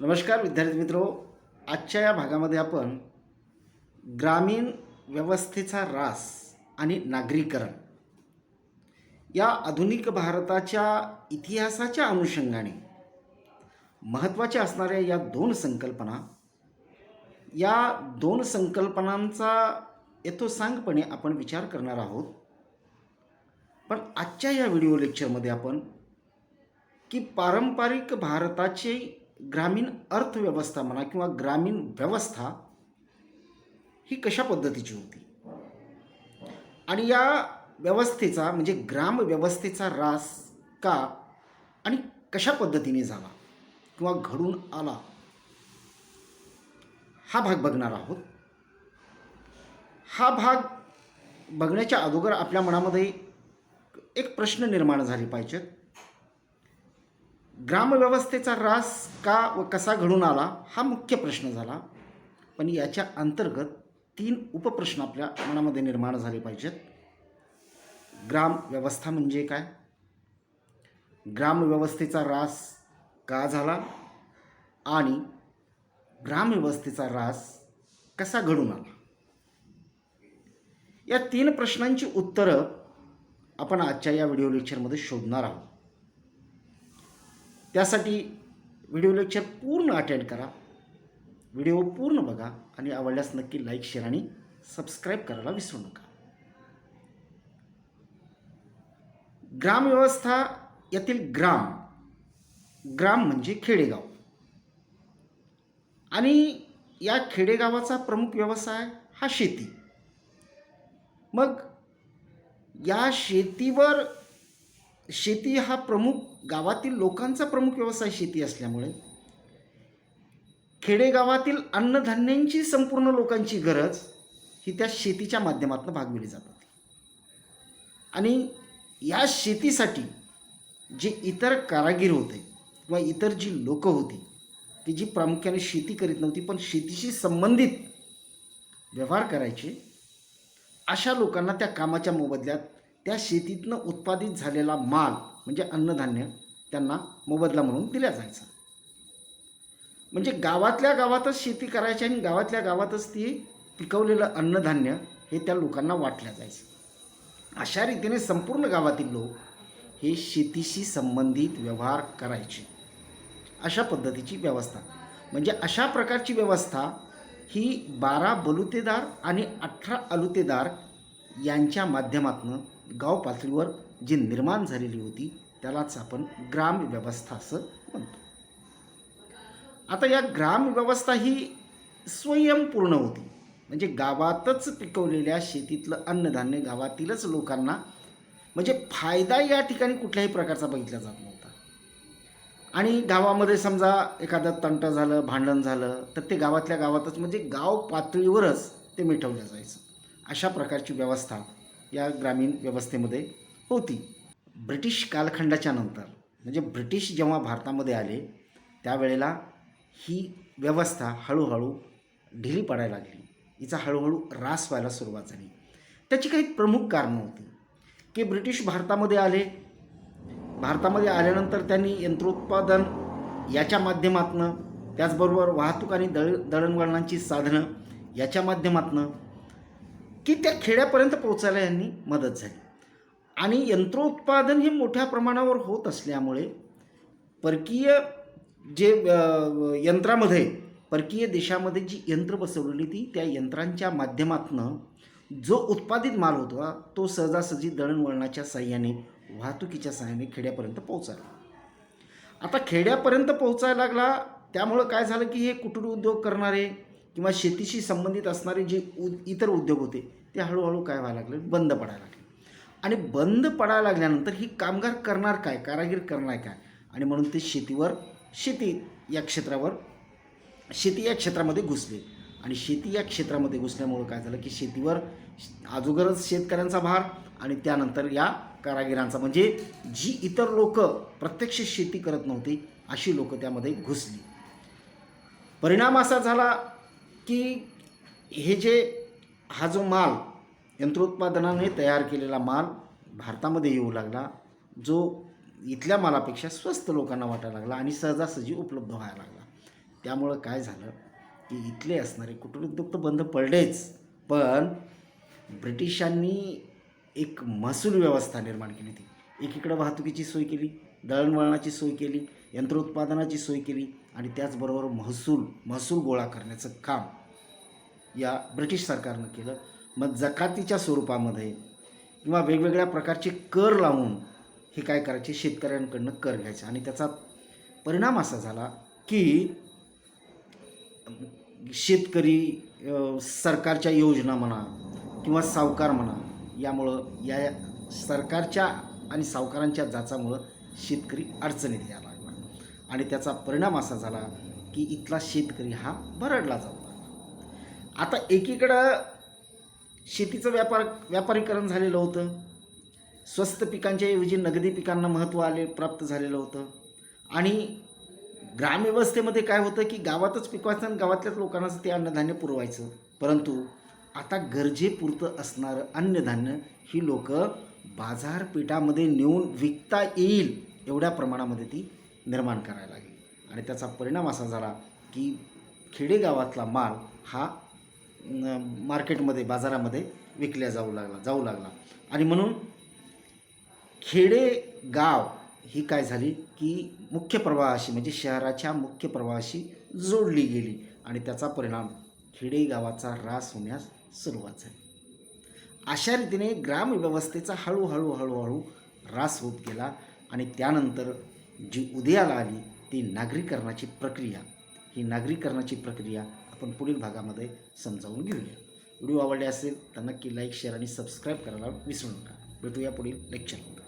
नमस्कार विद्यार्थी मित्रो. आजच्या या भागामध्ये आपण ग्रामीण व्यवस्थेचा रास आणि नागरीकरण या आधुनिक भारताच्या इतिहासाच्या अनुषंगाने महत्त्वाच्या असणाऱ्या या दोन संकल्पना या दोन संकल्पनांचा यथोसांगपणे आपण विचार करणार आहोत. पण आजच्या या व्हिडिओ लेक्चरमध्ये आपण की पारंपरिक भारताची ग्रामीण अर्थव्यवस्था म्हणा किंवा ग्रामीण व्यवस्था ही कशा पद्धतीची होती? आणि या व्यवस्थेचा म्हणजे ग्राम व्यवस्थेचा रास का आणि कशा पद्धतीने झाला किंवा घडून आला? हा भाग बघणार आहोत. हा भाग बघण्याच्या अगोदर आपल्या मनामध्ये एक प्रश्न निर्माण झाले पाहिजेत. ग्रामव्यवस्थेचा रास का व कसा घडून आला हा मुख्य प्रश्न झाला. पण याच्या अंतर्गत तीन उपप्रश्न आपल्या मनामध्ये निर्माण झाले पाहिजेत. ग्रामव्यवस्था म्हणजे काय? ग्रामव्यवस्थेचा रास का झाला आणि ग्रामव्यवस्थेचा रास कसा घडून आला? या तीन प्रश्नांची उत्तरं आपण आजच्या या व्हिडिओ लेक्चरमध्ये शोधणार आहोत. त्यासाठी व्हिडिओ लेक्चर पूर्ण अटेंड करा. व्हिडिओ पूर्ण बघा आणि आवडल्यास नक्की लाईक शेअर आणि सबस्क्राईब करायला विसरू नका. ग्रामव्यवस्था यातील ग्राम. ग्राम म्हणजे खेडेगाव. आणि या खेडेगावाचा प्रमुख व्यवसाय हा शेती. मग या शेतीवर शेती हा प्रमुख गावातील लोकांचा प्रमुख व्यवसाय शेती असल्यामुळे खेडेगावातील अन्नधान्यांची संपूर्ण लोकांची गरज ही त्या शेतीच्या माध्यमातून भागविली जातात. आणि या शेतीसाठी जे इतर कारागीर होते किंवा इतर जी लोकं होती की जी प्रामुख्याने शेती करीत नव्हती पण शेतीशी संबंधित व्यवहार करायचे अशा लोकांना त्या कामाच्या मोबदल्यात त्या शेतीतनं उत्पादित झालेला माल म्हणजे अन्नधान्य त्यांना मोबदला म्हणून दिला जायचा. म्हणजे गावातल्या गावातच शेती करायची आणि गावातल्या गावातच ती पिकवलेलं अन्नधान्य हे त्या लोकांना वाटल्या जायचं. अशा रीतीने संपूर्ण गावातील लोक हे शेतीशी संबंधित व्यवहार करायचे. अशा पद्धतीची व्यवस्था. म्हणजे अशा प्रकारची व्यवस्था ही बारा बलुतेदार आणि अठरा अलुतेदार यांच्या माध्यमातून गाव पातळीवर जी निर्माण झालेली होती त्यालाच आपण ग्राम व्यवस्था असं म्हणतो. आता या ग्राम व्यवस्था ही स्वयंपूर्ण होती. म्हणजे गावातच पिकवलेल्या शेतीतलं अन्नधान्य गावातीलच लोकांना म्हणजे फायदा या ठिकाणी कुठल्याही प्रकारचा बघितला जात नव्हता. आणि गावामध्ये समजा एखादं तंट झालं भांडण झालं तर ते गावातल्या गावातच म्हणजे गाव पातळीवरच ते मिटवलं जायचं. अशा प्रकारची व्यवस्था या ग्रामीण व्यवस्थेमध्ये होती. ब्रिटिश कालखंडाच्या नंतर म्हणजे ब्रिटिश जेव्हा भारतामध्ये आले त्यावेळेला ही व्यवस्था हळूहळू ढिली पडायला लागली. हिचा हळूहळू ऱ्हास व्हायला सुरुवात झाली. त्याची काही प्रमुख कारणं होती. की ब्रिटिश भारतामध्ये आले भारतामध्ये आल्यानंतर त्यांनी यंत्रोत्पादन याच्या माध्यमातनं त्याचबरोबर वाहतूक आणि दळ दळणवळणांची साधनं याच्या माध्यमातनं की त्या खेड्यापर्यंत पोहोचायला यांनी मदत झाली. आणि यंत्रोत्पादन हे मोठ्या प्रमाणावर होत असल्यामुळे परकीय जे यंत्रामध्ये परकीय देशामध्ये जी यंत्र बसवलेली ती त्या यंत्रांच्या माध्यमातनं जो उत्पादित माल होता तो सहजासहजी दळणवळणाच्या साह्याने वाहतुकीच्या साह्याने खेड्यापर्यंत पोहोचायला आता खेड्यापर्यंत पोहोचायला लागला त्यामुळं काय झालं की हे कुटीर उद्योग करणारे किंवा शेतीशी संबंधित असणारे जे उ इतर उद्योग होते ते हळूहळू काय व्हायला लागले? बंद पडायला लागले. आणि बंद पडायला लागल्यानंतर ही कामगार करणार काय? कारागीर करणार काय? आणि म्हणून ते शेतीवर शेती या क्षेत्रावर शेती या क्षेत्रामध्ये घुसले. आणि शेती या क्षेत्रामध्ये घुसल्यामुळं काय झालं की शेतीवर अजोगरच शेतकऱ्यांचा भार आणि त्यानंतर या कारागिरांचा. म्हणजे जी इतर लोक प्रत्यक्ष शेती करत नव्हती अशी लोक त्यामध्ये घुसली. परिणाम असा झाला की हे जे हा जो माल यंत्रोत्पादनाने तयार केलेला माल भारतामध्ये येऊ लागला जो इथल्या मालापेक्षा स्वस्त लोकांना वाटायला लागला आणि सहजासहजी उपलब्ध व्हायला लागला. त्यामुळं काय झालं की इथले असणारे कुटीर उद्योग तर बंद पडलेच पण ब्रिटिशांनी एक महसूल व्यवस्था निर्माण केली होती. एकीकडं वाहतुकीची सोय केली दळणवळणाची सोय केली यंत्रोत्पादनाची सोय केली आणि त्याचबरोबर महसूल महसूल गोळा करण्याचं काम या ब्रिटिश सरकारनं केलं. मग जकातीच्या स्वरूपामध्ये किंवा वेगवेगळ्या प्रकारचे कर लावून हे काय करायचे? शेतकऱ्यांकडनं कर घ्यायचे. आणि त्याचा परिणाम असा झाला की शेतकरी सरकारच्या योजना म्हणा किंवा सावकार म्हणा यामुळं या सरकारच्या आणि सावकारांच्या जाचामुळं शेतकरी अडचणीत यायला लागला. आणि त्याचा परिणाम असा झाला की इथला शेतकरी हा भरडला जाऊ आता एकीकडं शेतीचं व्यापार व्यापारीकरण झालेलं होतं. स्वस्त पिकांच्या ऐवजी नगदी पिकांना महत्त्व आले प्राप्त झालेलं होतं. आणि ग्रामव्यवस्थेमध्ये काय होतं की गावातच पिकवायचं आणि गावातल्याच लोकांनाच ते अन्नधान्य पुरवायचं. परंतु आता गरजेपुरतं असणारं अन्नधान्य ही लोक बाजारपेठामध्ये नेऊन विकता येईल एवढ्या प्रमाणामध्ये ती निर्माण करायला लागली. आणि त्याचा परिणाम असा झाला की खेडेगावातला माल हा मार्केटमध्ये बाजारामध्ये विकल्या जाऊ लागला जाऊ लागला. आणि म्हणून खेडे गाव ही काय झाली की मुख्य प्रवाहाशी म्हणजे शहराच्या मुख्य प्रवाहाशी जोडली गेली आणि त्याचा परिणाम खेडेगावाचा ऱ्हास होण्यास सुरुवात झाली. अशा रीतीने ग्रामव्यवस्थेचा हळूहळू हळूहळू ऱ्हास होत गेला आणि त्यानंतर जी उदयाला आली ती नागरीकरणाची प्रक्रिया ही नागरीकरणाची प्रक्रिया आपण पुढील भागामध्ये समजावून घेऊया. व्हिडिओ आवडले असेल तर नक्की लाईक शेअर आणि सबस्क्राईब करायला विसरू नका. भेटूया पुढील लेक्चरमध्ये.